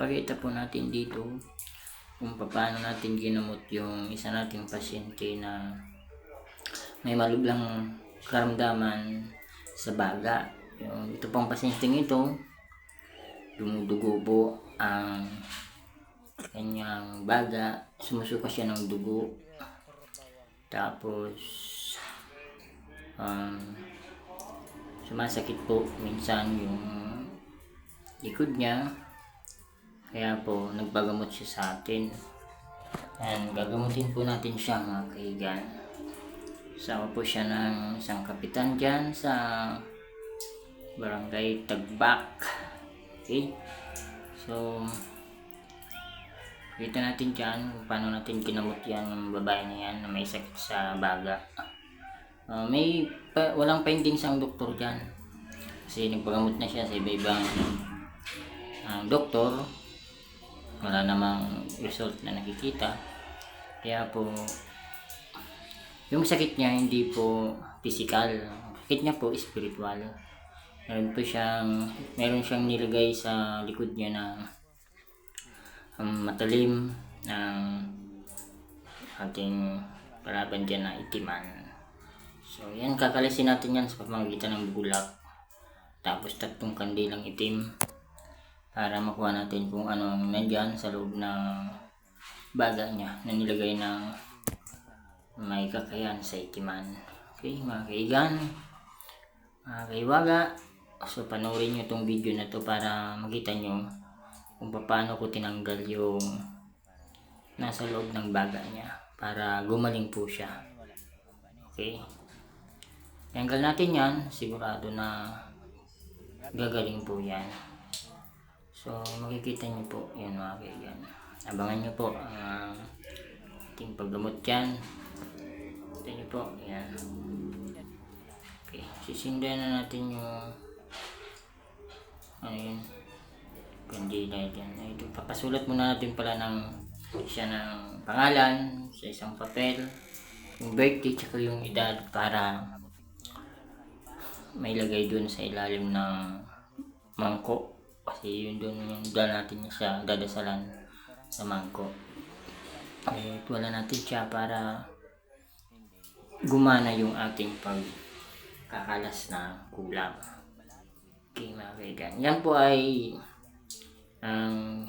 ipapakita po natin dito kung paano natin ginamot yung isa nating pasyente na may malublang karamdaman sa baga. Yung, ito pong pasyenteng ito, dumudugo po ang kanyang baga, sumusuka siya ng dugo. Tapos, um, sumasakit po minsan yung likod niya. Kaya po, nagbagamot siya sa atin. And gagamutin po natin siya mga kaigan. Sama po siya ng isang kapitan dyan sa barangay Tagbak. Okay? So, kita natin dyan kung paano natin kinamot yan ng babae na yan na may sakit sa baga. Ah, may pa, walang findings ang doktor dyan. Kasi nagpagamot na siya sa iba-ibang ang doktor. Wala namang result na nakikita. Kaya po, yung sakit niya hindi po physical. Sakit niya po spiritual. Meron po siyang, meron siyang nilagay sa likod niya na um, matalim ng ating paraban dyan na itiman. So, yan, kakalisin natin yan sa pamamagitan ng bulak. Tapos tatlong kandilang itim para makuha natin kung ano ang nandyan sa loob ng baga niya na nilagay ng may kakayan sa itiman. Okay, mga kaigan, mga kaiwaga, so panoorin nyo itong video na to para makita nyo kung paano ko tinanggal yung nasa loob ng baga niya para gumaling po siya. Okay. Tanggal natin yan, sigurado na gagaling po yan. So, makikita niyo po, yan mga kaigan. Abangan niyo po ang ating paggamot dyan. Kita niyo po, yan. Okay, sisindan na natin yung ano yun, kandila dyan. Ito, papasulat muna natin pala ng siya ng pangalan sa isang papel, yung birthday, tsaka yung edad para may lagay dun sa ilalim ng mangko kasi yun dun yung dala natin siya dadasalan sa mangko eh wala natin siya para gumana yung ating pagkakalas na kulang. Okay mga kaigan yan po ay ang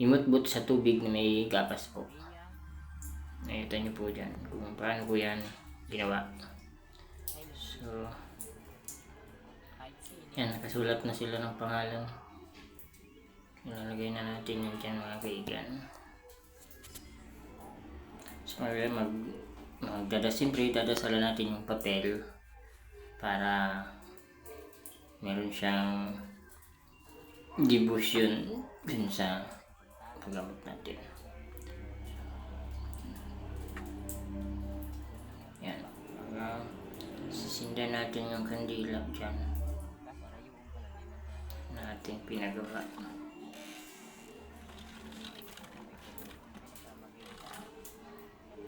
imutbot sa tubig na may gapas po. Nakita nyo po dyan kung paano ko yan ginawa. So yan, nakasulat na sila ng pangalan. Ilalagay na natin yan dyan mga kaigan. So, ngayon, mag, magdada, siyempre, dadasalan natin yung papel para meron siyang devotion dun sa paggamot natin. Yan. Sisindan natin yung kandila dyan ating pinagawa.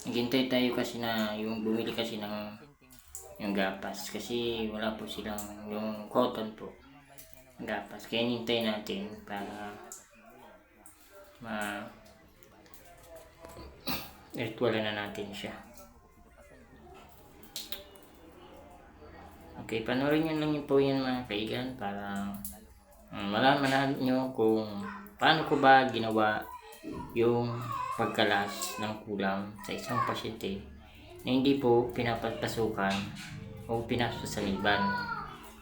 Naghintay tayo kasi na yung bumili kasi ng yung gapas. Kasi wala po silang yung cotton po. Gapas. Kaya nintay natin para ma ritualan na natin siya. Okay panoorin nyo lang po yan mga kaigan para malaman nyo kung paano ko ba ginawa yung pagkalas ng kulang sa isang pasyente na hindi po pinapapasukan o pinasasaliban.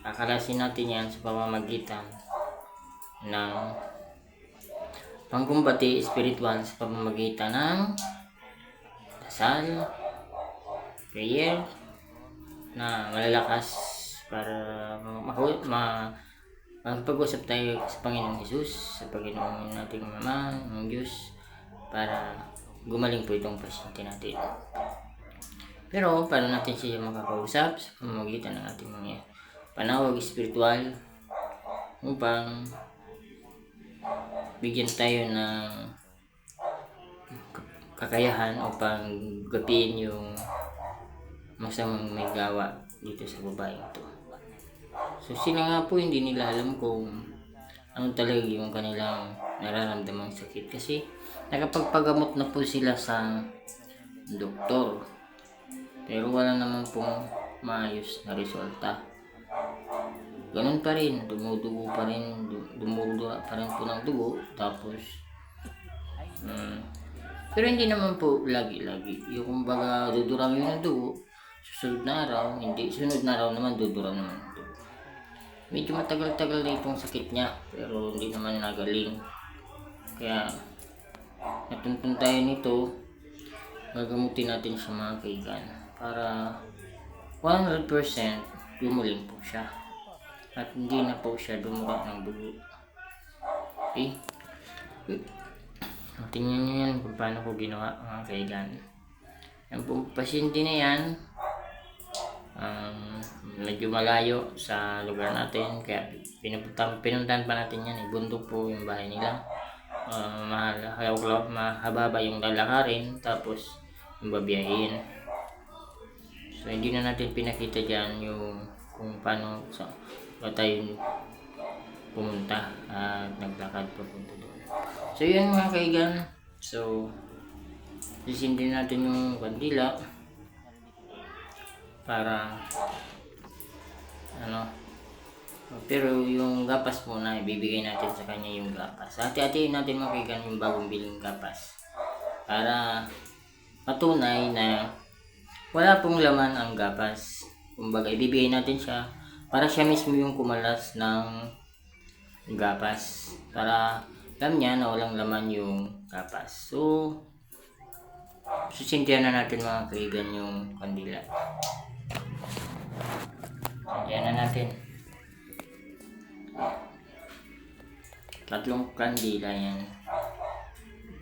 Kakalasin natin yan sa pamamagitan ng pangkumbati espiritual sa pamamagitan ng dasal, prayer, na malalakas para ma, ma Magpag-usap tayo sa Panginoong Jesus, sa Panginoong nating Mama, ng Diyos, para gumaling po itong pasyente natin. Pero, paano natin siya makakausap sa pamamagitan ng ating mga panawag espiritual upang bigyan tayo ng kakayahan upang gapiin yung masamang may gawa dito sa babae ito. So sila nga po hindi nila alam kung ano talaga yung kanilang nararamdamang sakit. Kasi nakapagpagamot na po sila sa doktor. Pero wala naman pong maayos na resulta. Ganun pa rin, dumudugo pa rin, du- dumudura pa rin po ng dugo. Tapos, mm, pero hindi naman po lagi-lagi. Yung kumbaga dudurang yun ng dugo, susunod na araw, hindi, sunod na araw naman dudurang naman. Medyo matagal-tagal na itong sakit niya, pero hindi naman nagaling. Kaya, natuntun tayo nito, gagamutin natin siya mga kaigan para 100% lumuling po siya at hindi na po siya dumura ng dugo. Okay? Tingnan nyo yan kung paano ko ginawa mga kaigan. Pong pasyente na yan, um, medyo malayo sa lugar natin kaya pinupunta, pinuntahan pa natin yan. Ibundok po yung bahay nila. Uh, mahal, mahaba ba yung lalakarin tapos yung babiyahin. So hindi na natin pinakita dyan yung kung paano sa ba tayo pumunta at naglakad papunta doon. So yun mga kaigan. So sisindin natin yung kandila para ano pero yung gapas muna ibibigay natin sa kanya yung gapas. Hati-hatiin natin mga kaigan yung bagong biling gapas para patunay na wala pong laman ang gapas. Kumbaga, ibibigay natin siya para siya mismo yung kumalas ng gapas. Para alam niya na walang laman yung gapas. So, susintihan na natin mga kaigan yung kandila. Sintihan na natin. Tatlong kandila yan.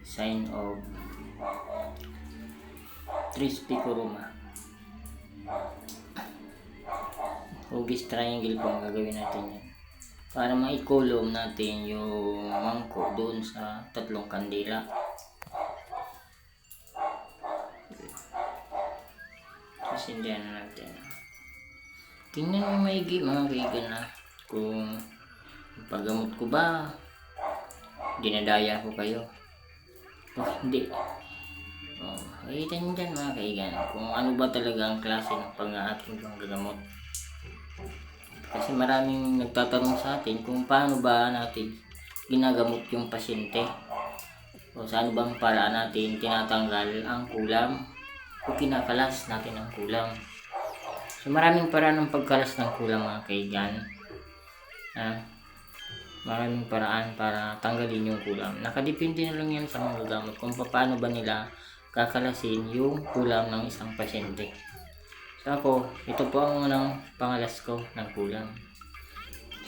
Sign of Tris Picoruma. Hugis triangle po gagawin natin yan. Para maikulom natin yung mangko doon sa tatlong kandila. Kasindihan na natin. Tingnan mo maigi mga kaigan na kung paggamot ko ba dinadaya ko kayo. O hindi. Oh, makikita nyo dyan mga kaigan kung ano ba talaga ang klase ng pang-ating panggagamot. Kasi maraming nagtatanong sa atin kung paano ba natin ginagamot yung pasyente. O sa ano bang paraan natin tinatanggal ang kulam o kinakalas natin ang kulam. So maraming paraan ng pagkalas ng kulam mga kaigan. Ah, maraming paraan para tanggalin yung kulam. Nakadepende na lang yan sa mga gamot kung paano ba nila kakalasin yung kulam ng isang pasyente. So ako, ito po ang unang pangalas ko ng kulam.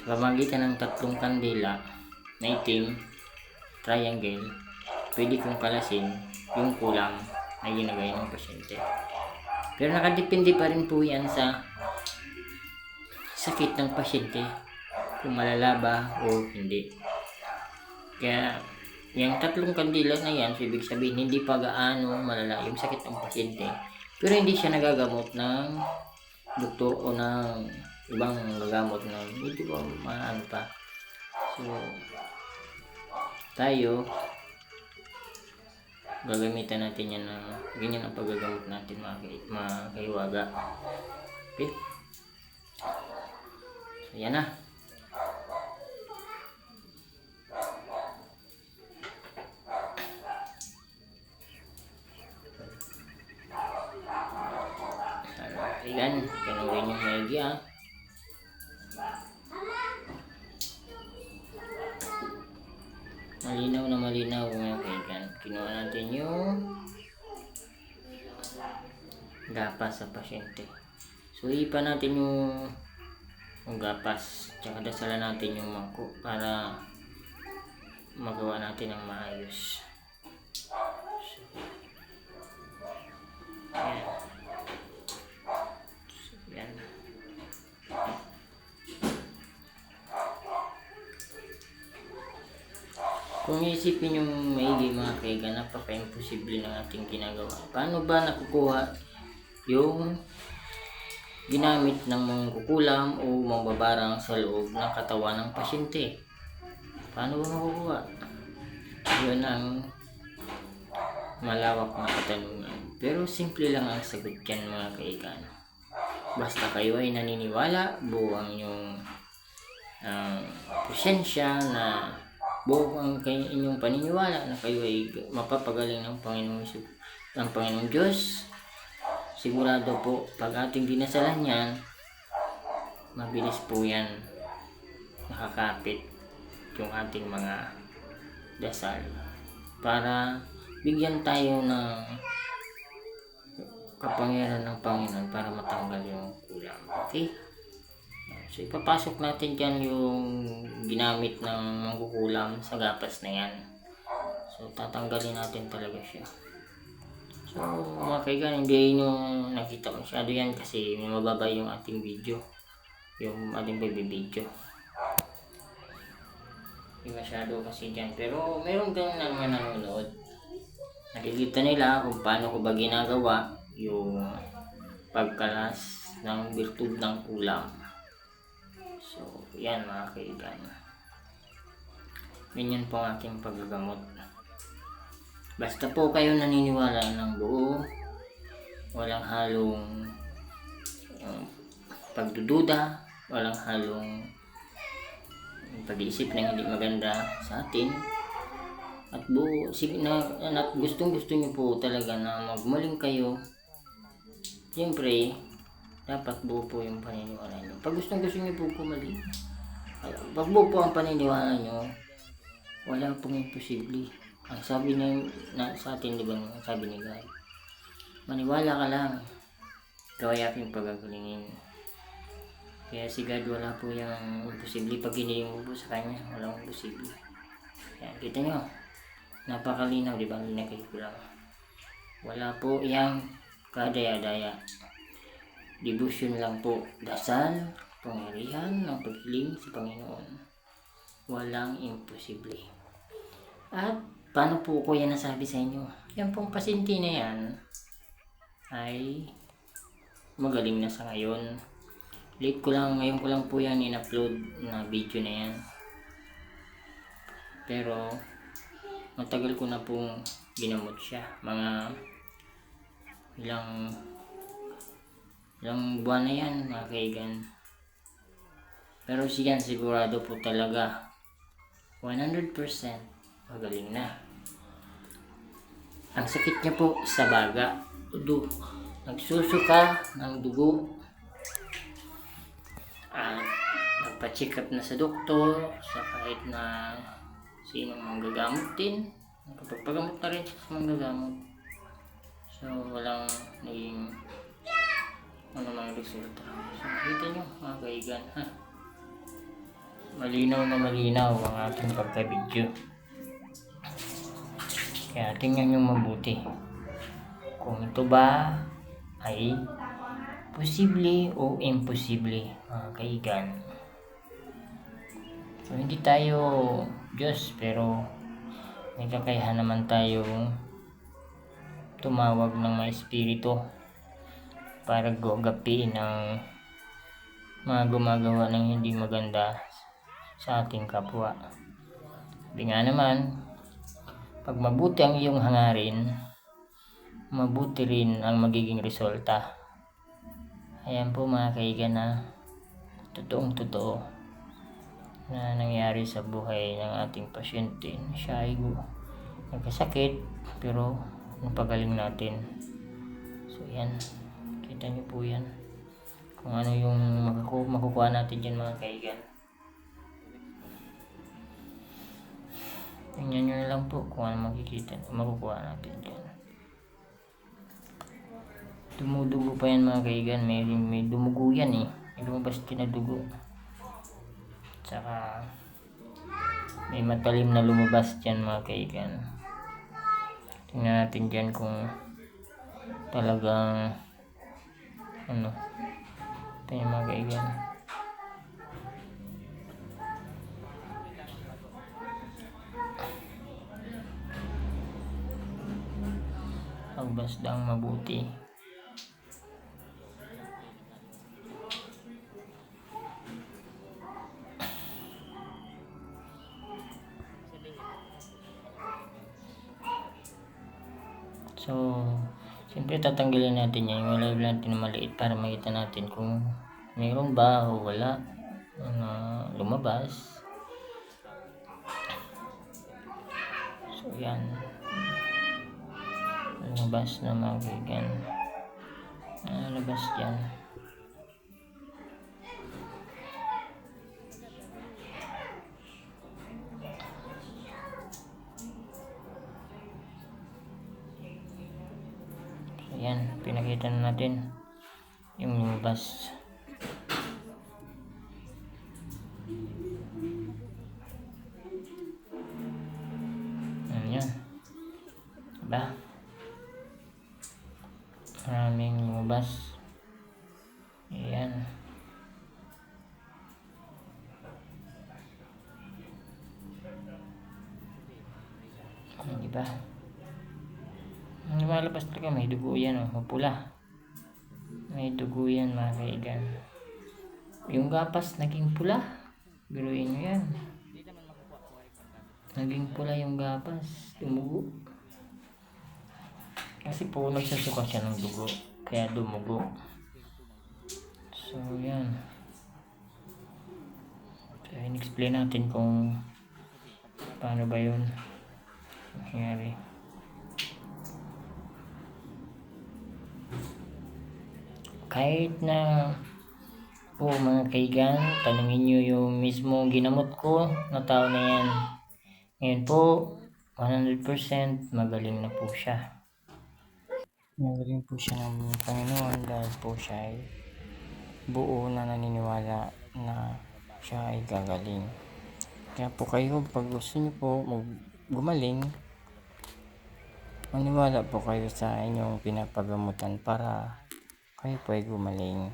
Sa pamagitan ng tatlong kandila na itim, triangle, pwede kong kalasin yung kulam na ginagay ng pasyente. Pero nakadepende pa rin po yan sa sakit ng pasyente kung malala ba o hindi. Kaya, yung tatlong kandila na yan, so ibig sabihin, hindi pa gaano malala yung sakit ng pasyente. Pero hindi siya nagagamot ng doktor o ng ibang gagamot na medyo maano pa. So, tayo, gagamitan natin yan na ganyan ang paggagamot natin mga, mga kaiwaga. Okay? So, yan na. Ayan, panoorin yung maigi Malinaw na malinaw mga kaigan. Kinuha natin yung gapas sa pasyente. So, ipa natin yung, yung gapas. Tsaka dasalan natin yung mangko para magawa natin ng maayos. So, ayan. Kung isipin yung maigi mga kaigan, napaka-imposible ng ating ginagawa. Paano ba nakukuha yung ginamit ng mga kukulam o mga babarang sa loob ng katawan ng pasyente? Paano ba makukuha? Yun ang malawak na katanungan. Pero simple lang ang sagot dyan mga kaigan. Basta kayo ay naniniwala, buo ang inyong uh, presensya na buo ang inyong paniniwala na kayo ay mapapagaling ng Panginoong Isu- ng Panginoong Diyos. Sigurado po, pag ating dinasalan yan, mabilis po yan nakakapit yung ating mga dasal para bigyan tayo ng kapangyarihan ng Panginoon para matanggal yung kulang. Okay? So, ipapasok natin dyan yung ginamit ng mangkukulam sa gapas na yan. So, tatanggalin natin talaga siya. So, mga kaigan, hindi nyo nakita masyado yan kasi mababa yung ating video. Yung ating baby video. Hindi masyado kasi dyan. Pero, meron ganun na naman nanonood. Nakikita nila kung paano ko ba ginagawa yung pagkalas ng virtud ng ulam. Yan mga kaigan. Ganyan po ang aking paggagamot. Basta po kayo naniniwala ng buo, walang halong um, pagdududa, walang halong pag-iisip na hindi maganda sa atin. At buo, sige na, at gustong gusto niyo po talaga na magmaling kayo. Siyempre, dapat buo po yung paniniwala niyo. Pag gustong gusto niyo po kumaling, pag buo po ang paniniwala niyo, wala pong imposible. Ang sabi niya na, sa atin, di ba, ang sabi ni God, maniwala ka lang, ikaw ay aking pagagalingin. Kaya si God wala po yung imposible. Pag hiniling mo po sa Kanya, walang imposible. Kaya kita nyo, napakalinaw, di ba? Linagay ko lang. Wala po yung kadaya-daya. Devotion lang po. Dasal, pangyarihan ng paghiling sa Panginoon. Walang imposible. At paano po ko yan nasabi sa inyo? Yan pong pasinti na yan ay magaling na sa ngayon. Late ko lang, ngayon ko lang po yan in-upload na video na yan. Pero, matagal ko na pong ginamot siya. Mga ilang ilang buwan na yan, mga kaigan. Pero siyan sigurado po talaga 100% magaling na. Ang sakit niya po sa baga. Du nagsusuka ng dugo. At nagpa-check up na sa doktor, sa kahit na sinong manggagamot din. Nakapagpagamot na rin siya sa manggagamot. So, walang naging ano mga resulta. So, kita nyo mga kaigan, ha? Malinaw na malinaw ang ating pagka-video. Kaya tingnan nyo mabuti. Kung ito ba ay posible o imposible mga kaigan. So hindi tayo Diyos pero may kakayahan naman tayong tumawag ng mga espiritu para gapiin ang mga gumagawa ng hindi maganda sa ating kapwa. Sabi nga naman, pag mabuti ang iyong hangarin, mabuti rin ang magiging resulta. Ayan po mga kaigan na totoong totoo na nangyari sa buhay ng ating pasyente. Siya ay nagkasakit pero napagaling natin. So yan, kita niyo po yan. Kung ano yung makuku- makukuha natin dyan mga kaigan. Tingnan nyo lang po kung ano makikita, makukuha natin dyan. Dumudugo pa yan mga kaigan, may, may dumugo yan eh. May lumabas dugo. Tsaka may matalim na lumabas dyan mga kaigan. Tingnan natin dyan kung talagang ano ito yung mga kaigan. Pagbasdang mabuti. Tatanggalin natin yan, yung live natin na maliit para makita natin kung mayroon ba o wala na lumabas. So, yan. Lumabas na mga kaigan. Ah, labas dyan. Diba? Ang lumalabas talaga may dugo yan oh, mapula. May dugo yan mga kaigan. Yung gapas naging pula. Biruin nyo yan. Naging pula yung gapas. Dumugo. Kasi po nagsusuka siya ng dugo. Kaya dumugo. So yan. So in-explain natin kung paano ba yun nangyari. kahit na po mga kaigan, tanungin nyo yung mismo ginamot ko na tao na yan. Ngayon po, 100% magaling na po siya. Magaling po siya ng Panginoon dahil po siya ay buo na naniniwala na siya ay gagaling. Kaya po kayo, pag gusto nyo po mag gumaling, maniwala po kayo sa inyong pinapagamutan para kayo po ay gumaling.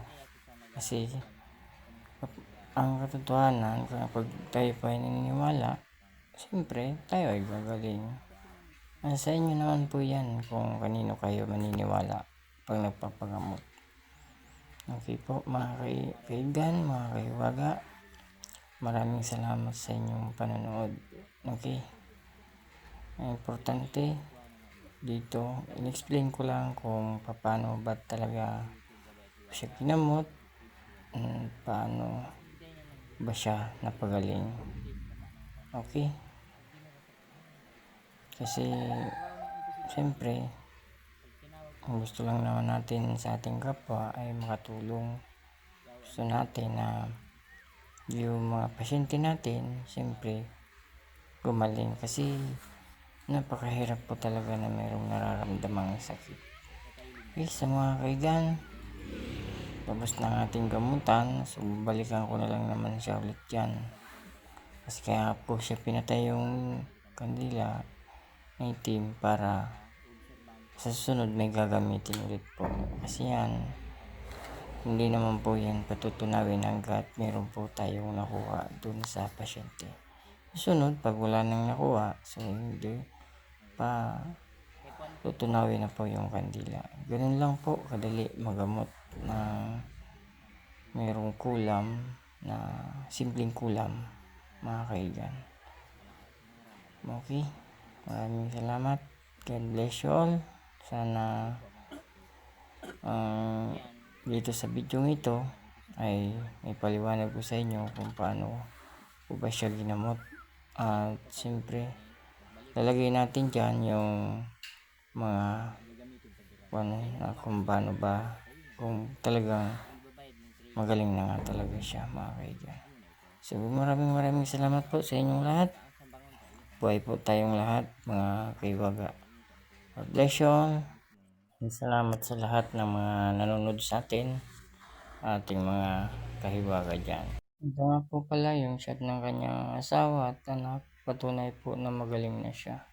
Kasi ang katotohanan, kapag tayo po ay naniniwala, siyempre tayo ay gagaling. Nasa inyo naman po yan kung kanino kayo maniniwala pag nagpapagamot. Okay po mga kaigan, mga kaiwaga. Maraming salamat sa inyong panonood. Okay. Ang importante, dito, in-explain ko lang kung paano ba talaga siya ginamot, mm, paano ba siya napagaling. Okay? Kasi, siyempre, ang gusto lang naman natin sa ating kapwa ay makatulong. Gusto natin na yung mga pasyente natin, siyempre, gumaling kasi napakahirap po talaga na mayroong nararamdamang sakit. Okay, sa mga kaigan, tapos na ang ating gamutan, so balikan ko na lang naman siya ulit dyan. Kasi kaya po siya pinatay yung kandila ng itim para sa susunod may gagamitin ulit po. Kasi yan, hindi naman po yan patutunawin hanggat meron po tayong nakuha dun sa pasyente. Sunod, pag wala nang nakuha, so hindi pa tutunawin na po yung kandila. Ganun lang po kadali magamot na mayroong kulam na simpleng kulam mga kaigan. Okay. Maraming salamat. God bless you all. Sana ah, dito sa video ito ay may paliwanag ko sa inyo kung paano po ba siya ginamot. At siyempre, lalagay natin dyan yung mga ano, na kung paano ba kung talagang magaling na nga talaga siya mga kaigan. So maraming maraming salamat po sa inyong lahat. Buhay po tayong lahat mga kaiwaga. God bless you Salamat sa lahat ng mga nanonood sa atin. Ating mga kahiwaga dyan. Ito nga po pala yung shot ng kanyang asawa at anak. Patunay po na magaling na siya.